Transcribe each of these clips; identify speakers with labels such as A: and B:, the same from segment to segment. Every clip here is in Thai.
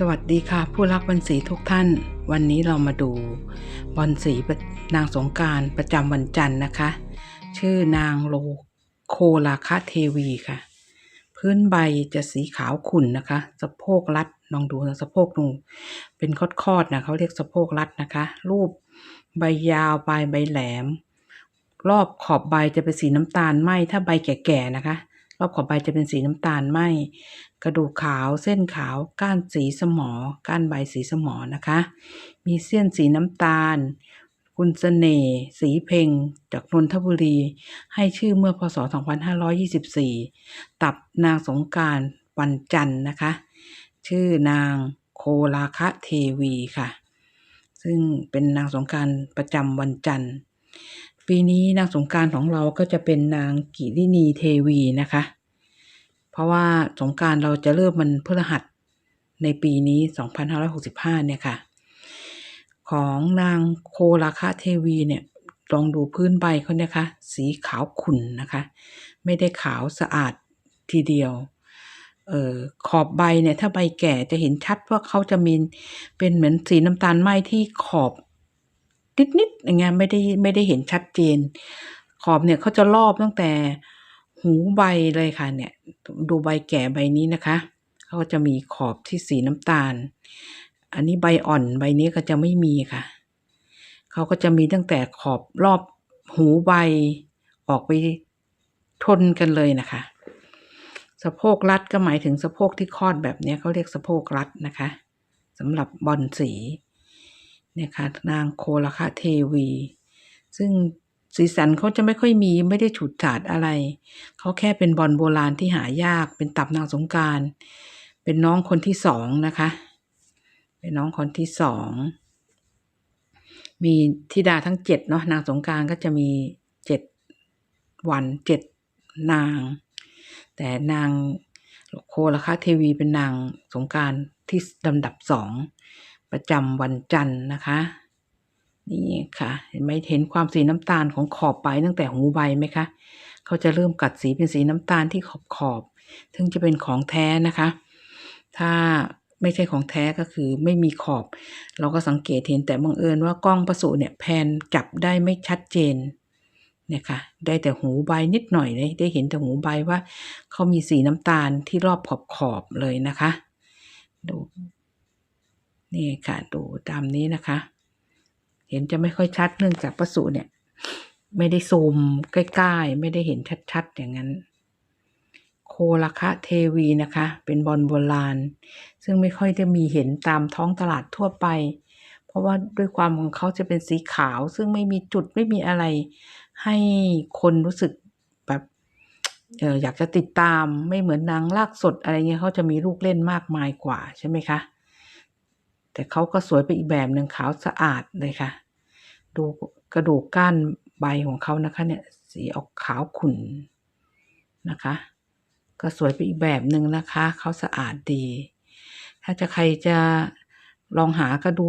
A: สวัสดีค่ะ ผู้รักบอลสีทุกท่าน วันนี้เรามาดูบอลสีนางสงการประจำวันจันทร์นะคะ ชื่อนางโลโคลาคาเทวีค่ะ พื้นใบจะสีขาวขุ่นนะคะ สะโพกรัดลองดูนะสะโพกนูเป็นคอดๆนะเขาเรียกสะโพกรัดนะคะ รูปใบยาวปลายใบแหลม รอบขอบใบจะเป็นสีน้ำตาลไหมถ้าใบแก่ๆนะคะ รอบขอบใบจะเป็นสีน้ำตาลไหมกระดูกขาวเส้นขาวก้านสีสมอ ก้านใบสีสมอนะคะ มีเส้นสีน้ำตาล คุณเสน่ห์สีเพ็งจากนนทบุรี ให้ชื่อเมื่อพศ 2524 ตับนางสงการวันจันทร์นะคะ ชื่อนางโคลาคะเทวีค่ะ ซึ่งเป็นนางสงการประจำวันจันทร์ ปีนี้นางสงการของเราก็จะเป็นนางกิรินีเทวีนะคะ เพราะว่าสงการเราจะเริ่มมันพฤหัสในปีนี้ 2565 เนี่ยค่ะ ของนางโคราคาเทวีเนี่ยลองดูพื้นใบเขาเนี่ยค่ะสีขาวขุ่นนะคะ ไม่ได้ขาวสะอาดทีเดียวเออขอบใบเนี่ย ถ้าใบแก่จะเห็นชัดว่าเขาจะมีเป็นเหมือนสีน้ำตาลไหมที่ขอบ นิดๆอย่างเงี้ยไม่ได้ไม่ได้เห็นชัดเจน ขอบเนี่ยเขาจะรอบตั้งแต่หูใบเลยค่ะเนี่ย ดูใบแก่ใบนี้นะคะเขาก็จะมีขอบที่สีน้ำตาล อันนี้ใบอ่อนใบนี้ก็จะไม่มีค่ะเขาก็จะมีตั้งแต่ขอบรอบหูใบออกไปทนกันเลยนะคะ สะโพกรัดก็หมายถึงสะโพกที่คลอดแบบนี้เขาเรียกสะโพกรัดนะคะสำหรับบอลสี เนี่ยค่ะนางโคลคาเทวี ซึ่งสีสันเขาจะไม่ค่อยมีไม่ได้ฉูดฉาดอะไร เขาแค่เป็นบอลโบราณที่หายาก เป็นตับนางสงการ เป็นน้องคนที่สองนะคะ เป็นน้องคนที่สอง มีธิดาทั้งเจ็ดเนาะนางสงการก็จะมีเจ็ดวันเจ็ดนาง แต่นางโคลคาเทวีเป็นนางสงการที่ลำดับสอง ประจำวันจันทร์นะคะ นี่ค่ะ เห็นไหมเห็นความสีน้ำตาลของขอบใบตั้งแต่หูใบไหมคะ เขาจะเริ่มกัดสีเป็นสีน้ำตาลที่ขอบขอบถึงจะเป็นของแท้นะคะ ถ้าไม่ใช่ของแท้ก็คือไม่มีขอบ เราก็สังเกตเห็นแต่บังเอิญว่ากล้องประสูเนี่ยแพนจับได้ไม่ชัดเจนเนี่ยค่ะได้แต่หูใบนิดหน่อยเลยได้เห็นแต่หูใบว่าเขามีสีน้ำตาลที่รอบขอบขอบเลยนะคะ ดู นี่ค่ะดูตามนี้นะคะ เห็นจะไม่ค่อยชัดเนื่องจากประสูเนี่ย ไม่ได้ซูมใกล้ๆ ไม่ได้เห็นชัดๆ อย่างนั้น โคลคะเทวีนะคะ เป็นบอลโบราณ ซึ่งไม่ค่อยจะมีเห็นตามท้องตลาดทั่วไป เพราะว่าด้วยความของเขาจะเป็นสีขาว ซึ่งไม่มีจุดไม่มีอะไร ให้คนรู้สึกแบบเอออยากจะติดตามไม่เหมือนนางลากสดอะไรเงี้ยเขาจะมีลูกเล่นมากมายกว่าใช่ไหมคะ แต่เขาก็สวยไปอีกแบบหนึ่งขาวสะอาดเลยค่ะ ดูกระดูกก้านใบของเขานะคะ เนี่ย สีออกขาวขุ่นนะคะ ก็สวยไปอีกแบบหนึ่งนะคะเขาสะอาดดี ถ้าจะใครจะลองหาก็ดู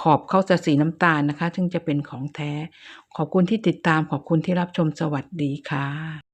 A: ขอบเขาจะสีน้ำตาลนะคะ ซึ่งจะเป็นของแท้ ขอบคุณที่ติดตามขอบคุณที่รับชมสวัสดีค่ะ